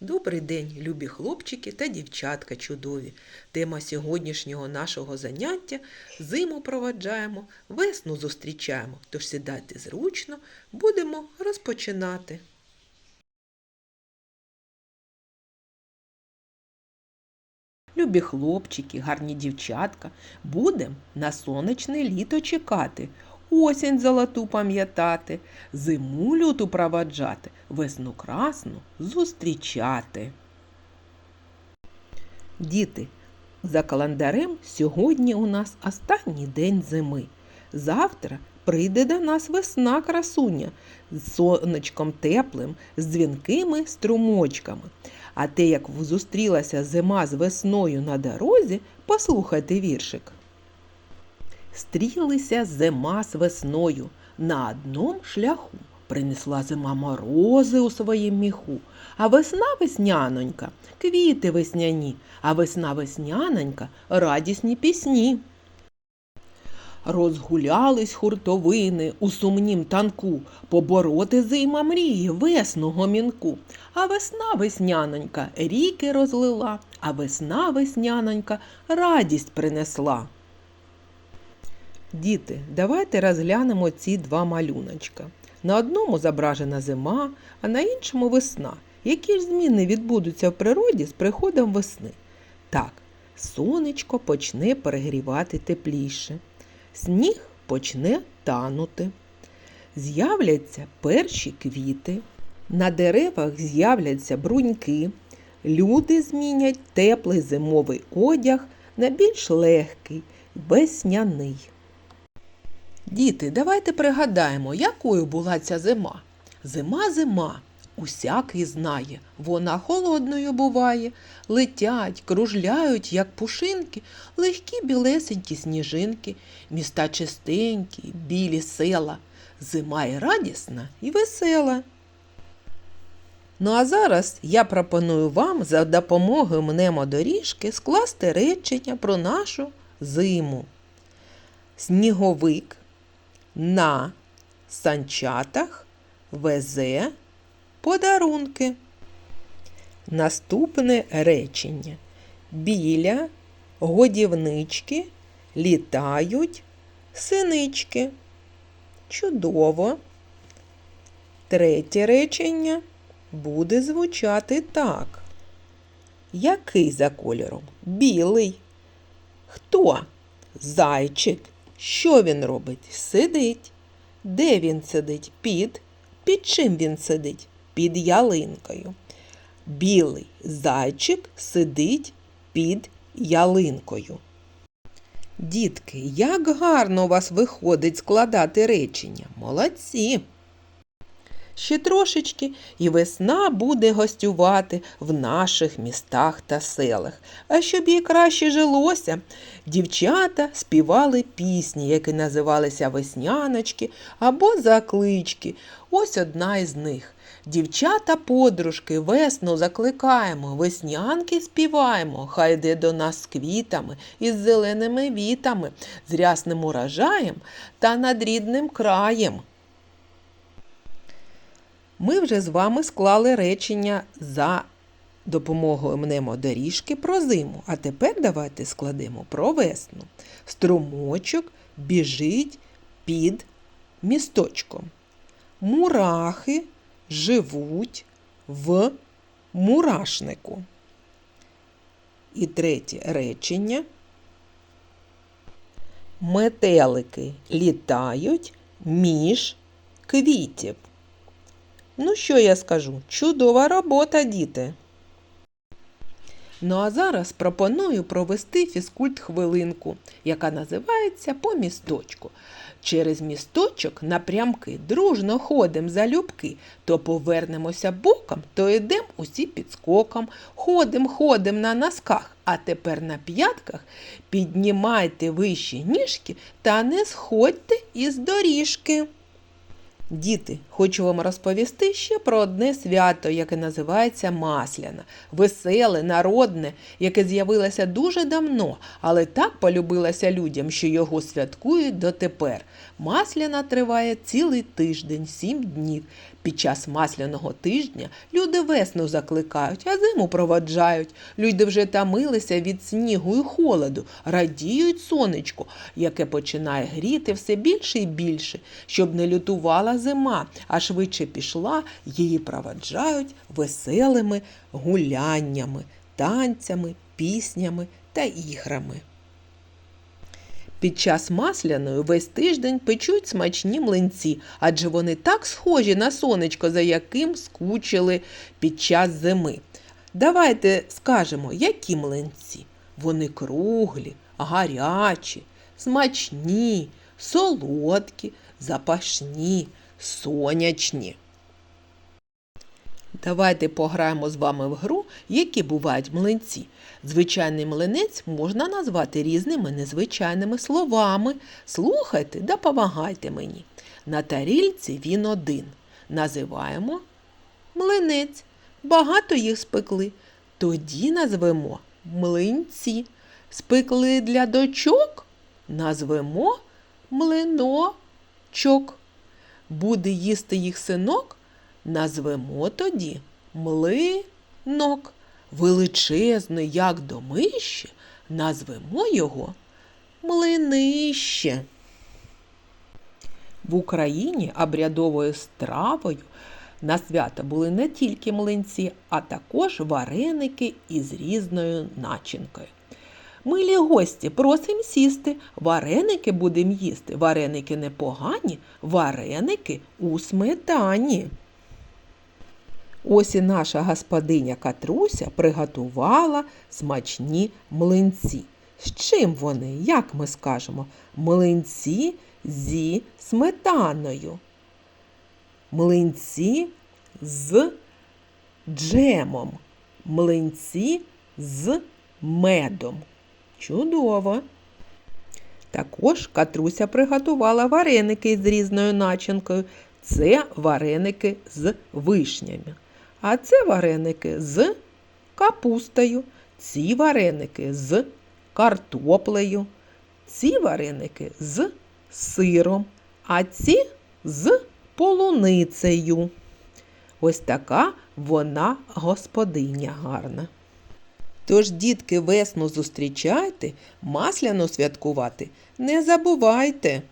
Добрий день, любі хлопчики та дівчатка чудові. Тема сьогоднішнього нашого заняття зиму проваджаємо, весну зустрічаємо. Тож сідайте зручно, будемо розпочинати. Любі хлопчики, гарні дівчатка, будем на сонячне літо чекати, осінь золоту пам'ятати, зиму люту проваджати, весну красну зустрічати. Діти, за календарем сьогодні у нас останній день зими. Завтра прийде до нас весна красуня з сонечком теплим, з дзвінкими струмочками. А те, як зустрілася зима з весною на дорозі, послухайте віршик. Стрілися зима з весною на одном шляху. Принесла зима морози у своїм міху, а весна веснянонька, квіти весняні, а весна веснянонька радісні пісні. Розгулялись хуртовини у сумнім танку, побороти зима мрії весну гомінку. А весна веснянонька ріки розлила, а весна веснянонька радість принесла. Діти, давайте розглянемо ці два малюночка. На одному зображена зима, а на іншому весна. Які ж зміни відбудуться в природі з приходом весни? Так, сонечко почне перегрівати тепліше, сніг почне танути. З'являться перші квіти, на деревах з'являться бруньки, люди змінять теплий зимовий одяг на більш легкий, весняний. Діти, давайте пригадаємо, якою була ця зима. Зима зима, усякий знає, вона холодною буває, летять, кружляють, як пушинки, легкі білесенькі сніжинки, міста чистенькі, білі села. Зима і радісна і весела. Ну а зараз я пропоную вам за допомогою мнемодоріжки скласти речення про нашу зиму. Сніговик на санчатах везе подарунки. Наступне речення. Біля годівнички літають синички. Чудово. Третє речення буде звучати так. Який за кольором? Білий. Хто? Зайчик. Що він робить? Сидить. Де він сидить? Під. Під чим він сидить? Під ялинкою. Білий зайчик сидить під ялинкою. Дітки, як гарно у вас виходить складати речення. Молодці! Ще трошечки, і весна буде гостювати в наших містах та селах. А щоб їй краще жилося, дівчата співали пісні, які називалися весняночки або заклички. Ось одна із них. Дівчата-подружки, весну закликаємо, веснянки співаємо, хай йде до нас з квітами із зеленими вітами, з рясним урожаєм та над рідним краєм. Ми вже з вами склали речення за допомогою мнемодоріжки про зиму. А тепер давайте складемо про весну. Струмочок біжить під місточком. Мурахи живуть в мурашнику. І третє речення. Метелики літають між квітів. Ну, що я скажу? Чудова робота, діти. Ну а зараз пропоную провести фізкульт хвилинку, яка називається по місточку. Через місточок напрямки дружно ходим залюбки, то повернемося боком, то йдем усі підскоком. Ходим, ходим на носках, а тепер на п'ятках піднімайте вищі ніжки та не сходьте із доріжки. Діти, хочу вам розповісти ще про одне свято, яке називається Масляна. Веселе, народне, яке з'явилося дуже давно, але так полюбилося людям, що його святкують дотепер. Масляна триває цілий тиждень, сім днів. Під час масляного тижня люди весну закликають, а зиму проводжають. Люди вже тамилися від снігу і холоду, радіють сонечку, яке починає гріти все більше і більше, щоб не лютувала зима, а швидше пішла, її проводжають веселими гуляннями, танцями, піснями та іграми. Під час масляної весь тиждень печуть смачні млинці, адже вони так схожі на сонечко, за яким скучили під час зими. Давайте скажемо, які млинці. Вони круглі, гарячі, смачні, солодкі, запашні, сонячні. Давайте пограємо з вами в гру, які бувають млинці. Звичайний млинець можна назвати різними незвичайними словами. Слухайте, допомагайте мені. На тарільці він один. Називаємо млинець. Багато їх спекли. Тоді назвемо млинці. Спекли для дочок, назвемо млиночок. Буде їсти їх синок, назвемо тоді млинок. Величезний, як домище, назвемо його млинище. В Україні обрядовою стравою на свята були не тільки млинці, а також вареники із різною начинкою. Милі гості, просим сісти, вареники будемо їсти. Вареники непогані, вареники у сметані. Ось і наша господиня Катруся приготувала смачні млинці. З чим вони, як ми скажемо, млинці зі сметаною. Млинці з джемом. Млинці з медом. Чудово! Також Катруся приготувала вареники з різною начинкою. Це вареники з вишнями. А це вареники з капустою, ці вареники з картоплею, ці вареники з сиром, а ці з полуницею. Ось така вона господиня гарна. Тож, дітки, весну зустрічайте, масляно святкувати не забувайте.